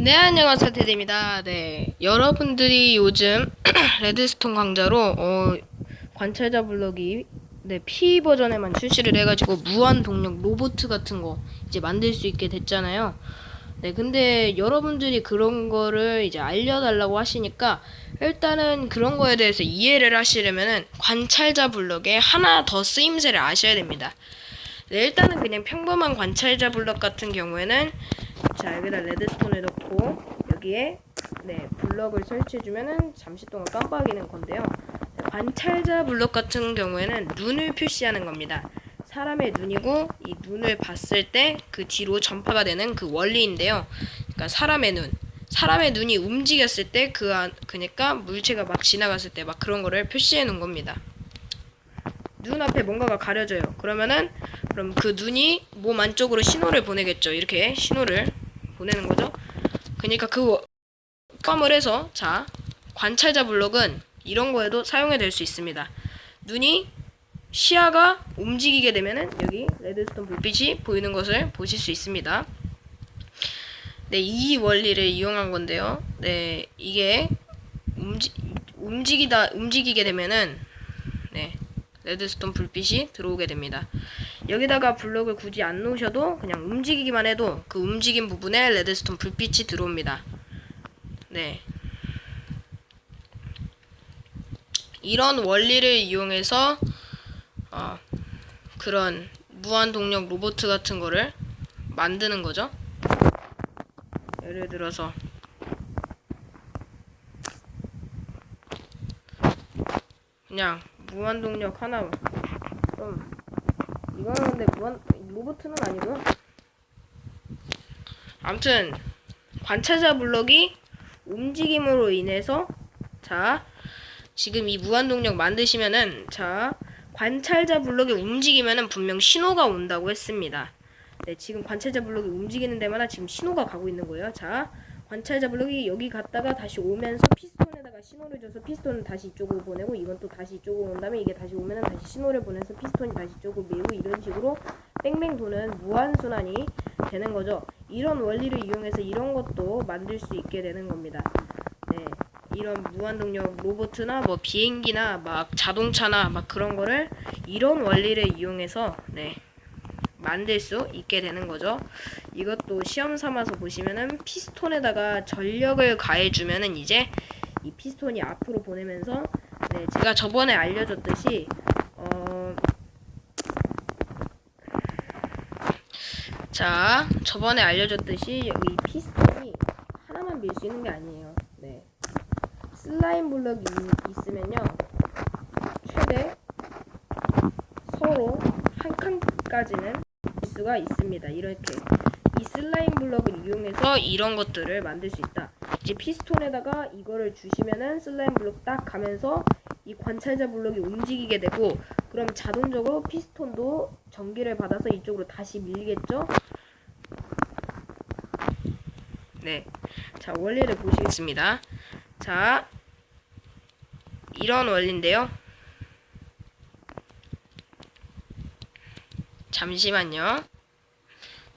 네, 안녕하세요, 테디입니다. 네, 여러분들이 요즘 레드스톤 강좌로 어, 관찰자 블럭이 네, P 버전에만 출시를 해가지고 무한 동력 로봇 같은 거 이제 만들 수 있게 됐잖아요. 네, 근데 여러분들이 그런 거를 이제 알려달라고 하시니까 일단은 그런 거에 대해서 이해를 하시려면은 관찰자 블럭에 하나 더 쓰임새를 아셔야 됩니다. 네, 일단은 그냥 평범한 관찰자 블럭 같은 경우에는 자 여기다 레드스톤을 넣고 여기에 네 블럭을 설치해주면은 잠시 동안 깜빡이는 건데요. 네, 관찰자 블럭 같은 경우에는 눈을 표시하는 겁니다. 사람의 눈이고 이 눈을 봤을 때 그 뒤로 전파가 되는 그 원리인데요. 그러니까 사람의 눈, 사람의 눈이 움직였을 때 그 안, 그러니까 물체가 막 지나갔을 때 막 그런 거를 표시해 놓은 겁니다. 눈 앞에 뭔가가 가려져요. 그러면은 그럼 그 눈이 몸 안쪽으로 신호를 보내겠죠. 이렇게 신호를 보내는 거죠. 그러니까 그 포함을 해서 자 관찰자 블록은 이런 거에도 사용이 될 수 있습니다. 눈이 시야가 움직이게 되면은 여기 레드스톤 불빛이 보이는 것을 보실 수 있습니다. 네, 이 원리를 이용한 건데요. 네, 이게 움직 움직이다 움직이게 되면은 네, 레드스톤 불빛이 들어오게 됩니다. 여기다가 블록을 굳이 안 놓으셔도 그냥 움직이기만 해도 그 움직인 부분에 레드스톤 불빛이 들어옵니다. 네. 이런 원리를 이용해서 어, 그런 무한 동력 로봇 같은 거를 만드는 거죠. 예를 들어서 그냥 무한 동력 하나 좀 이거는 근데 무한 로봇은 아니고요. 아무튼 관찰자 블럭이 움직임으로 인해서 자 지금 이 무한 동력 만드시면은 자 관찰자 블럭이 움직이면은 분명 신호가 온다고 했습니다. 네, 지금 관찰자 블럭이 움직이는 데마다 지금 신호가 가고 있는 거예요. 자, 관찰자 블럭이 여기 갔다가 다시 오면서 피스톤에 다가 신호를 줘서 피스톤은 다시 이쪽으로 보내고 이건 또 다시 이쪽으로 온 다음에 이게 다시 오면은 다시 신호를 보내서 피스톤이 다시 이쪽으로 밀고 이런 식으로 뺑뺑 도는 무한 순환이 되는 거죠. 이런 원리를 이용해서 이런 것도 만들 수 있게 되는 겁니다. 네. 이런 무한동력 로봇이나 뭐 비행기나 막 자동차나 막 그런 거를 이런 원리를 이용해서 네. 만들 수 있게 되는 거죠. 이것도 시험 삼아서 보시면은 피스톤에다가 전력을 가해주면은 이제 이 피스톤이 앞으로 보내면서 네, 제가 저번에 알려줬듯이 어, 자 저번에 알려줬듯이 여기 피스톤이 하나만 밀 수 있는 게 아니에요. 네, 슬라임 블럭이 있- 있으면요 최대 서로 한 칸까지는 일 수가 있습니다. 이렇게 이 슬라임 블럭을 이용해서 이런 것들을 만들 수 있다. 이제 피스톤에다가 이거를 주시면은 슬라임 블럭 딱 가면서 이 관찰자 블럭이 움직이게 되고 그럼 자동적으로 피스톤도 전기를 받아서 이쪽으로 다시 밀겠죠? 네. 자, 원리를 보시겠습니다. 자, 이런 원리인데요. 잠시만요.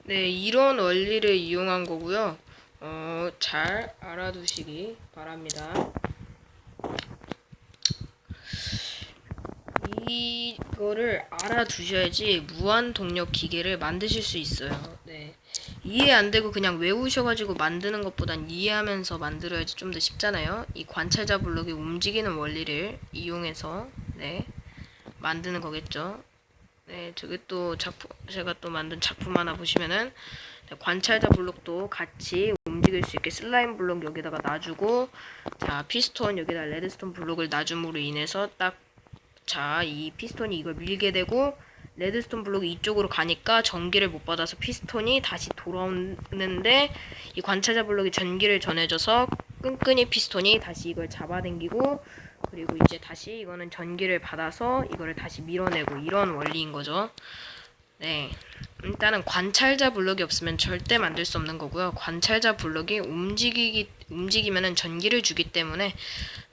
네, 이런 원리를 이용한 거고요. 어, 잘 알아두시기 바랍니다. 이거를 알아두셔야지 무한 동력 기계를 만드실 수 있어요. 네. 이해 안 되고 그냥 외우셔가지고 만드는 것보단 이해하면서 만들어야지 좀 더 쉽잖아요. 이 관찰자 블록이 움직이는 원리를 이용해서 네 만드는 거겠죠. 네, 저기 또 작품 제가 또 만든 작품 하나 보시면은 네, 관찰자 블록도 같이 움직일 수 있게 슬라임 블록 여기다가 놔주고 자 피스톤 여기다 레드스톤 블록을 놔줌으로 인해서 딱 자 이 피스톤이 이걸 밀게 되고 레드스톤 블록이 이쪽으로 가니까 전기를 못 받아서 피스톤이 다시 돌아오는데 이 관찰자 블록이 전기를 전해줘서 끈끈이 피스톤이 다시 이걸 잡아당기고 그리고 이제 다시 이거는 전기를 받아서 이거를 다시 밀어내고 이런 원리인 거죠. 네. 일단은 관찰자 블록이 없으면 절대 만들 수 없는 거고요. 관찰자 블록이 움직이기 움직이면은 전기를 주기 때문에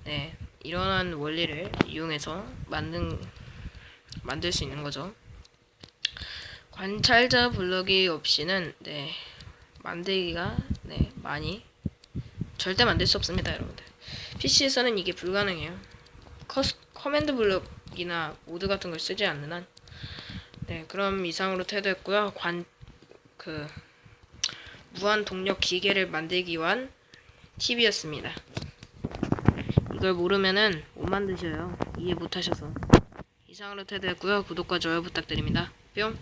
네. 이러한 원리를 이용해서 만든 만들 수 있는 거죠. 관찰자 블록이 없이는 네. 만들기가 네, 많이 절대 만들 수 없습니다, 여러분들. PC에서는 이게 불가능해요. 커스, 커맨드 블록이나 모드 같은 걸 쓰지 않는 한. 네, 그럼 이상으로 테드했고요. 관, 그, 무한 동력 기계를 만들기 위한 팁이었습니다. 이걸 모르면은 못 만드셔요. 이해 못 하셔서. 이상으로 테드했고요. 구독과 좋아요 부탁드립니다. 뿅.